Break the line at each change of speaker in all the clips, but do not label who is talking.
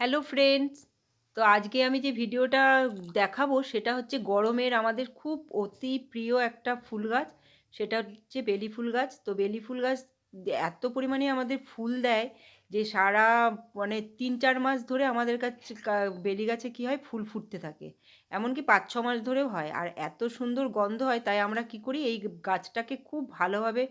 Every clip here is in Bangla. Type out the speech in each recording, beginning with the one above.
হ্যালো ফ্রেন্ডস তো আজকে আমি যে ভিডিওটা দেখাবো, সেটা হচ্ছে গরমের আমাদের খুব অতি প্রিয় একটা ফুল গাছ। সেটা হচ্ছে বেলি ফুল গাছ। তো বেলি ফুল গাছ এত পরিমাণে আমাদের ফুল দেয় যে সারা মানে তিন চার মাস ধরে আমাদের কাছে বেলি গাছে কী হয়? ফুল ফুটতে থাকে। এমনকি পাঁচ ছ মাস ধরেও হয়। আর এত সুন্দর গন্ধ হয়, তাই আমরা কি করি? এই গাছটাকে খুব ভালোভাবে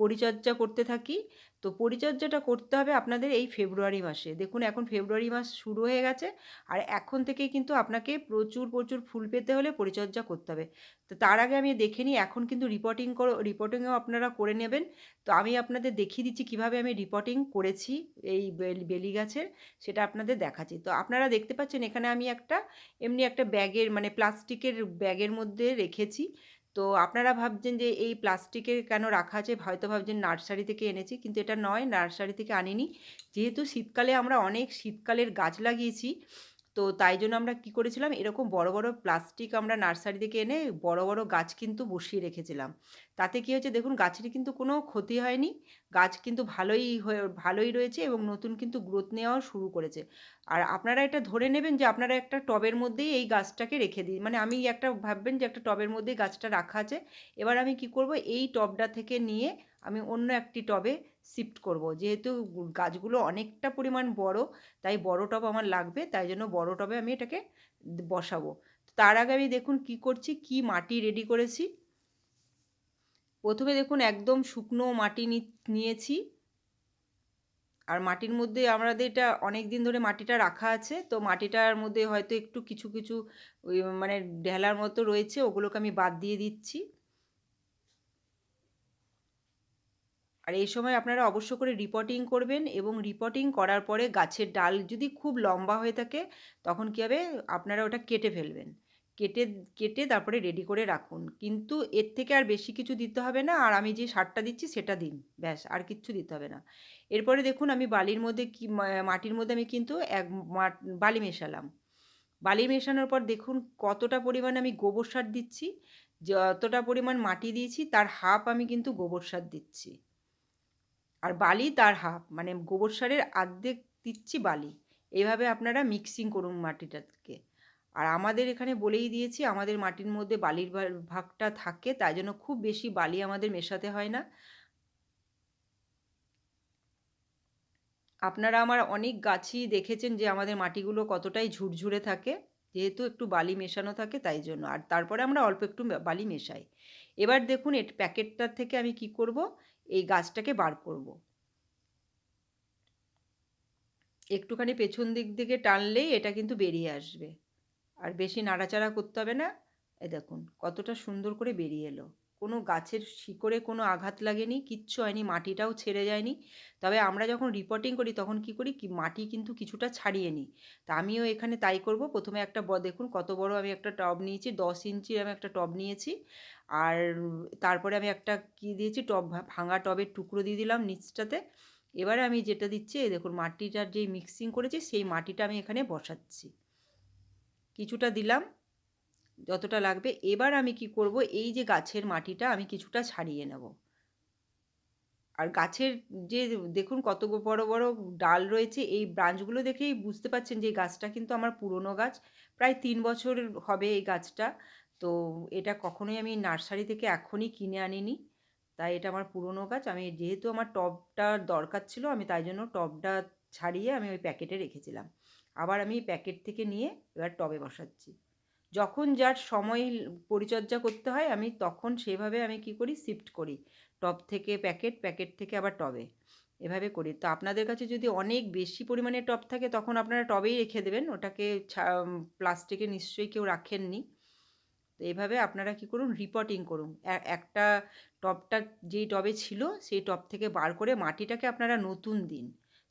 পরিচর্যা করতে থাকি। তো পরিচর্যাটা করতে হবে আপনাদের এই ফেব্রুয়ারি মাসে। দেখুন, এখন ফেব্রুয়ারি মাস শুরু হয়ে গেছে আর এখন থেকেই কিন্তু আপনাকে প্রচুর প্রচুর ফুল পেতে হলে পরিচর্যা করতে হবে। তো তার আগে আমি দেখে নিই, এখন কিন্তু রিপোর্টিং করো রিপোর্টিংও আপনারা করে নেবেন। তো আমি আপনাদের দেখিয়ে দিচ্ছি কীভাবে আমি রিপোর্টিং করেছি এই বেলি গাছের, সেটা আপনাদের দেখাচ্ছি। তো আপনারা দেখতে পাচ্ছেন এখানে আমি একটা, এমনি একটা ব্যাগের মানে প্লাস্টিকের ব্যাগের মধ্যে রেখেছি। তো আপনারা ভাবছেন যে এই প্লাস্টিকে কেন রাখা আছে? হয়তো ভাবছেন নার্সারি থেকে এনেছি, কিন্তু এটা নয়, নার্সারি থেকে আনিনি। যেহেতু শীতকালে আমরা অনেক শীতকালের গাছ লাগিয়েছি তো তাই জন্য আমরা কি করেছিলাম? এরকম বড় বড় প্লাস্টিক আমরা নার্সারি থেকে এনে বড় বড় গাছ কিন্তু বসিয়ে রেখেছিলাম। তাতে কি হয়েছে দেখুন, গাছের কিন্তু কোনো ক্ষতি হয়নি। গাছ কিন্তু ভালোই হয়ে, ভালোই রয়েছে এবং নতুন কিন্তু গ্রোথ নেওয়াও শুরু করেছে। আর আপনারা এটা ধরে নেবেন যে আপনারা একটা টবের মধ্যেই এই গাছটাকে রেখে দিই মানে আমি একটা ভাববেন যে একটা টবের মধ্যেই গাছটা রাখা আছে। এবার আমি কি করব? এই টবটা থেকে নিয়ে আমি অন্য একটি টবে শিফট করব। যেহেতু গাছগুলো অনেকটা পরিমাণ বড়, তাই বড় টব আমার লাগবে, তাই জন্য বড় টবে আমি এটাকে বসাবো। তার আগে আমি দেখুন কি করছি, কি মাটি রেডি করেছি। প্রথমে দেখুন একদম শুকনো মাটি নিয়েছি। আর মাটির মধ্যে আমাদের এটা অনেক দিন ধরে মাটিটা রাখা আছে, তো মাটিটার মধ্যে হয়তো একটু কিছু কিছু মানে ঢেলার মতো রয়েছে, ওগুলোকে আমি বাদ দিয়ে দিচ্ছি। আর এই সময় আপনারা অবশ্য করে রিপোর্টিং করবেন এবং রিপোর্টিং করার পরে গাছের ডাল যদি খুব লম্বা হয়ে থাকে, তখন কী হবে? আপনারা ওটা কেটে ফেলবেন। কেটে কেটে তারপরে রেডি করে রাখুন। কিন্তু এর থেকে আর বেশি কিছু দিতে হবে না। আর আমি যে সারটা দিচ্ছি সেটা দিন। ব্যাস, আর কিচ্ছু দিতে হবে না। এরপরে দেখুন, আমি বালির মধ্যে কি মাটির মধ্যে আমি কিন্তু এক বালি মেশালাম। বালি মেশানোর পর দেখুন কতটা পরিমাণ আমি গোবর সার দিচ্ছি। যতটা পরিমাণ মাটি দিয়েছি, তার হাফ আমি কিন্তু গোবর সার দিচ্ছি। আর বালি তার হাফ মানে গোবর সারের আর্ধেক দিচ্ছি বালি। এইভাবে আপনারা মিক্সিং করুন মাটিটাকে। আর আমাদের এখানে বলেই দিয়েছি, আমাদের মাটির মধ্যে বালির ভাগটা থাকে, তাই জন্য খুব বেশি বালি আমাদের মেশাতে হয় না। আপনারা আমার অনেক গাছই দেখেছেন যে আমাদের মাটিগুলো কতটাই ঝুরঝুরে থাকে, যেহেতু একটু বালি মেশানো থাকে তাই জন্য। আর তারপরে আমরা অল্প একটু বালি মেশাই। এবার দেখুন, এর প্যাকেটটার থেকে আমি কি করব? এই গাছটাকে বার করব। একটুখানি পেছন দিক থেকে টানলেই এটা কিন্তু বেরিয়ে আসবে। আর বেশি নাড়াচাড়া করতে হবে না। এ দেখুন, কতটা সুন্দর করে বেরিয়ে এলো। কোনো গাছের শিকড়ে কোনো আঘাত লাগেনি, কিচ্ছু হয়নি, মাটিটাও ছেড়ে যায়নি। তবে আমরা যখন রিপোর্টিং করি, তখন কি করি, কি মাটি কিন্তু কিছুটা ছাড়িয়ে নিই। তা আমিও এখানে তাই করব। প্রথমে একটা ব দেখুন কত বড় আমি একটা টব নিয়েছি, দশ ইঞ্চির আমি একটা টব নিয়েছি। আর তারপরে আমি একটা কি দিয়েছি, টব ভাঙা টবের টুকরো দিয়ে দিলাম নিচটাতে। এবারে আমি যেটা দিচ্ছি, এই দেখুন মাটিটার যেই মিক্সিং করেছি, সেই মাটিটা আমি এখানে বসাচ্ছি। কিছুটা দিলাম, যতটা লাগবে। এবার আমি কি করব, এই যে গাছের মাটিটা আমি কিছুটা ছাড়িয়ে নেব। আর গাছের যে দেখুন কত বড় বড় ডাল রয়েছে, এই ব্রাঞ্চগুলো দেখেই বুঝতে পাচ্ছেন যে গাছটা কিন্তু আমার পুরনো গাছ। প্রায় তিন বছর হবে এই গাছটা। তো এটা কখনোই আমি নার্সারি থেকে এখনই কিনে আনিনি। তাই এটা আমার পুরনো গাছ আমি যেহেতু আমার টবটা দরকার ছিল, আমি তাই জন্য টবটা ছাড়িয়ে আমি ওই প্যাকেটে রেখেছিলাম। আবার আমি প্যাকেট থেকে নিয়ে এবার টবে বসাচ্ছি। যখন যার সময় পরিচর্যা করতে হয়, আমি তখন সেভাবে আমি কি করি? শিফট করি। টব থেকে প্যাকেট প্যাকেট থেকে আবার টবে। এভাবে করি। তো আপনাদের কাছে যদি অনেক বেশি পরিমাণে টব থাকে, তখন আপনারা টবেই রেখে দেবেন। ওটাকে ছা প্লাস্টিকে নিশ্চয়ই কেউ রাখেননি। তো এইভাবে আপনারা কি করুন রিপোর্টিং করুন। একটা টবটা যেই টবে ছিল, সেই টব থেকে বার করে মাটিটাকে আপনারা নতুন দিন।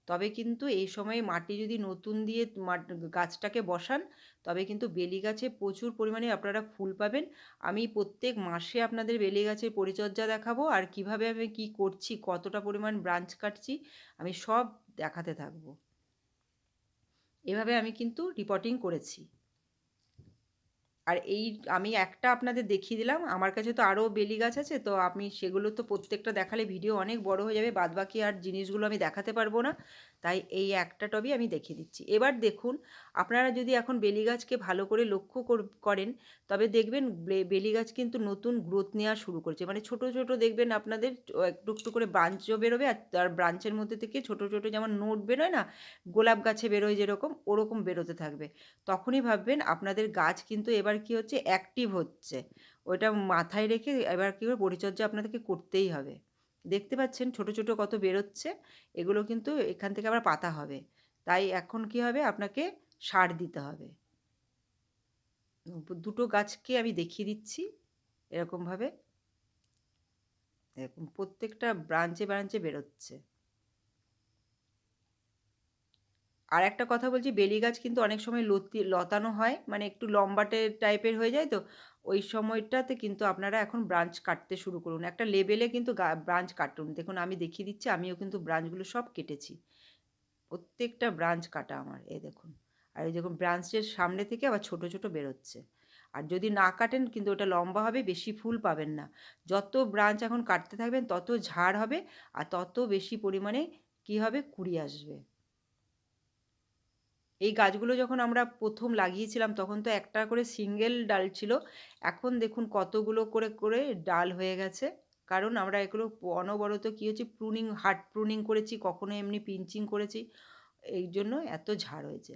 তবে কিন্তু এই সময়ে মাটি যদি নতুন দিয়ে গাছটাকে বসান, তবে কিন্তু বেলি গাছে প্রচুর পরিমাণে আপনারা ফুল পাবেন। আমি প্রত্যেক মাসে আপনাদের বেলি গাছের পরিচর্যা দেখাবো, আর কীভাবে আমি কি করছি, কতটা পরিমাণ ব্রাঞ্চ কাটছি, আমি সব দেখাতে থাকব। এভাবে আমি কিন্তু রিপোর্টিং করেছি। আর এই আমি একটা আপনাদের দেখিয়ে দিলাম। আমার কাছে তো আরও বেলি গাছ আছে, তো আমি সেগুলো তো প্রত্যেকটা দেখালে ভিডিও অনেক বড় হয়ে যাবে। বাদবাকি আর জিনিসগুলো আমি দেখাতে পারব না। তাই এই একটা টবই আমি দেখিয়ে দিচ্ছি। এবার দেখুন, আপনারা যদি এখন বেলি গাছকে ভালো করে লক্ষ্য করেন, তবে দেখবেন বেলি গাছ কিন্তু নতুন গ্রোথ নেওয়া শুরু করছে। মানে ছোট ছোট দেখবেন আপনাদের একটু একটু করে ব্রাঞ্চও বেরোবে, আর তার ব্রাঞ্চের মধ্যে থেকে ছোট ছোট যেমন নোট বেরোয় না, গোলাপ গাছে বেরোয় যেরকম, ওরকম বেরোতে থাকবে। তখনই ভাববেন আপনাদের গাছ কিন্তু এবার কি হচ্ছে অ্যাক্টিভ হচ্ছে। ওইটা মাথায় রেখে এবার কী করে পরিচর্যা আপনাদেরকে করতেই হবে। দেখতে পাচ্ছেন ছোট ছোট কত বেরোচ্ছে। এগুলো কিন্তু এখান থেকে আবার পাতা হবে। তাই এখন কি হবে? আপনাকে সার দিতে হবে। দুটো গাছকে আমি দেখিয়ে দিচ্ছি এরকমভাবে। এরকম প্রত্যেকটা ব্রাঞ্চে ব্রাঞ্চে বেরোচ্ছে। আর একটা কথা বলছি, বেলি গাছ কিন্তু অনেক সময় লতি, লতানো হয় মানে একটু লম্বাটে টাইপের হয়ে যায় তো, ওই সময়টাতে কিন্তু আপনারা এখন ব্রাঞ্চ কাটতে শুরু করুন। একটা লেবেলে কিন্তু ব্রাঞ্চ কাটুন। দেখুন, আমি দেখিয়ে দিচ্ছি, আমিও কিন্তু ব্রাঞ্চগুলো সব কেটেছি। প্রত্যেকটা ব্রাঞ্চ কাটা আমার, এই দেখুন। আর এই দেখুন ব্রাঞ্চের সামনে থেকে আবার ছোট ছোট বেরোচ্ছে। আর যদি না কাটেন, কিন্তু ওটা লম্বা হবে, বেশি ফুল পাবেন না। যত ব্রাঞ্চ এখন কাটতে থাকবেন, তত ঝাড় হবে, আর তত বেশি পরিমাণে কী হবে? কুড়ি আসবে। এই গাছগুলো যখন আমরা প্রথম লাগিয়েছিলাম, তখন তো একটা করে সিঙ্গেল ডাল ছিল। এখন দেখুন কতগুলো করে করে ডাল হয়ে গেছে। কারণ আমরা এগুলো অনবরত কী হচ্ছে প্রুনিং হার্ড প্রুনিং করেছি, কখনো এমনি পিঞ্চিং করেছি। এই জন্য এত ঝাড় হয়েছে।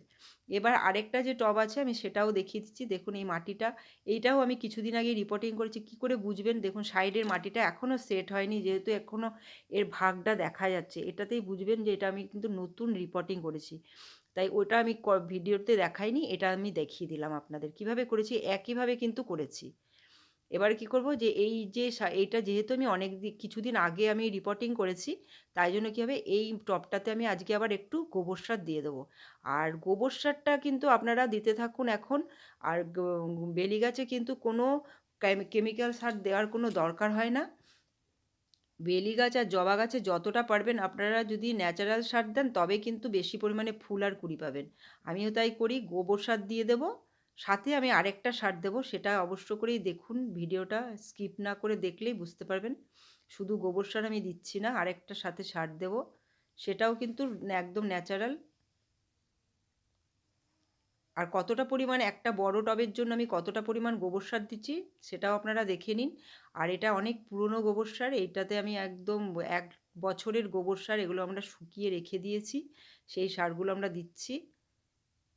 এবার আরেকটা যে টব আছে, আমি সেটাও দেখিয়ে দিচ্ছি। দেখুন এই মাটিটা, এইটাও আমি কিছুদিন আগে রিপোর্টিং করেছি। কি করে বুঝবেন? দেখুন সাইডের মাটিটা এখনও সেট হয়নি, যেহেতু এখনও এর ভাগটা দেখা যাচ্ছে। এটাতেই বুঝবেন যে এটা আমি কিন্তু নতুন রিপোর্টিং করেছি। তাই ওটা আমি ভিডিওতে দেখাইনি, এটা আমি দেখিয়ে দিলাম আপনাদের। কীভাবে করেছি? একইভাবে কিন্তু করেছি। এবার কি করব যে, এই যে এইটা যেহেতু আমি অনেক কিছুদিন আগে আমি রিপোর্টিং করেছি, তাই জন্য কী হবে? এই টপটাতে আমি আজকে আবার একটু গোবর সার দিয়ে দেবো। আর গোবর সারটা কিন্তু আপনারা দিতে থাকুন এখন, আর বেলি গাছে কিন্তু কোনো কেমিক্যাল সার দেওয়ার কোনো দরকার হয় না। বেলি গাছ আর জবা গাছে যতটা পারবেন আপনারা যদি ন্যাচারাল সার দেন, তবে কিন্তু বেশি পরিমাণে ফুল আর কুড়ি পাবেন। আমিও তাই করি, গোবর সার দিয়ে দেবো, সাথে আমি আরেকটা সার দেব, সেটা অবশ্য করেই দেখুন, ভিডিওটা স্কিপ না করে দেখলেই বুঝতে পারবেন। শুধু গোবর সার আমি দিচ্ছি না, আরেকটা সাথে সার দেব, সেটাও কিন্তু একদম ন্যাচারাল আর কতটা পরিমাণ একটা বড় টবের জন্য আমি কতটা পরিমাণ গোবর সার দিচ্ছি সেটাও আপনারা দেখে নিন। আর এটা অনেক পুরনো গোবর সার, এইটাতে আমি একদম এক বছরের গোবর সার এগুলো আমরা শুকিয়ে রেখে দিয়েছি, সেই সারগুলো আমরা দিচ্ছি।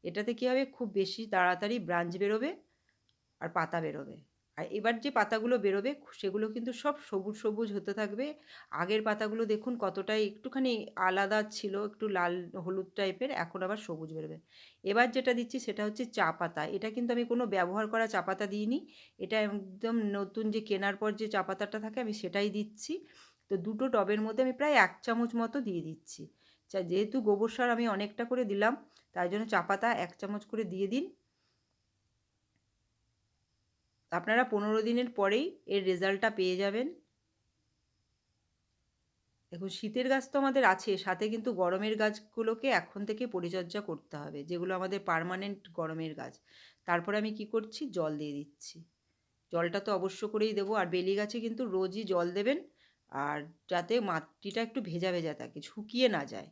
এটাতে কী হবে? খুব বেশি তাড়াতাড়ি ব্রাঞ্চ বেরোবে আর পাতা বেরোবে। আর এবার যে পাতাগুলো বেরোবে, সেগুলো কিন্তু সব সবুজ সবুজ হতে থাকবে। আগের পাতাগুলো দেখুন কতটাই একটুখানি আলাদা ছিল, একটু লাল হলুদ টাইপের, এখন আবার সবুজ বেরোবে। এবার যেটা দিচ্ছি সেটা হচ্ছে চা পাতা। এটা কিন্তু আমি কোনো ব্যবহার করা চা পাতা দিইনি। এটা একদম নতুন যে কেনার পর যে চা পাতাটা থাকে, আমি সেটাই দিচ্ছি। তো দুটো টবের মধ্যে আমি প্রায় এক চামচ মতো দিয়ে দিচ্ছি। যেহেতু গোবর সার আমি অনেকটা করে দিলাম, তাই জন্য চা পাতা এক চামচ করে দিয়ে দিন। আপনারা পনেরো দিনের পরেই এর রেজাল্টটা পেয়ে যাবেন। দেখুন, শীতের গাছ তো আমাদের আছে, সাথে কিন্তু গরমের গাছগুলোকে এখন থেকে পরিচর্যা করতে হবে, যেগুলো আমাদের পারমানেন্ট গরমের গাছ। তারপরে আমি কি করছি? জল দিয়ে দিচ্ছি। জলটা তো অবশ্য করেই দেবো, আর বেলি গাছে কিন্তু রোজই জল দেবেন, আর যাতে মাটিটা একটু ভেজা ভেজা থাকে, শুকিয়ে না যায়।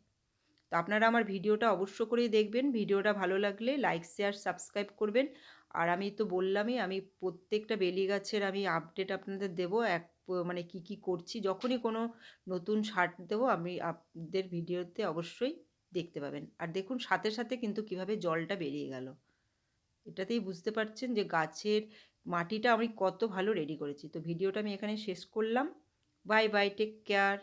তো আপনারা আমার ভিডিওটা অবশ্য করেই দেখবেন, ভিডিওটা ভালো লাগলে লাইক, শেয়ার, সাবস্ক্রাইব করবেন। আর আমি তো বললামই, আমি প্রত্যেকটা বেলি গাছের আমি আপডেট আপনাদের দেবো, এক মানে কি কি করছি, যখনই কোনো নতুন সার দেবো, আমি আপনাদের ভিডিওতে অবশ্যই দেখতে পাবেন। আর দেখুন, সাথে সাথে কিন্তু কীভাবে জলটা বেরিয়ে গেল। এটাতেই বুঝতে পারছেন যে গাছের মাটিটা আমি কত ভালো রেডি করেছি। তো ভিডিওটা আমি এখানে শেষ করলাম। Bye bye take care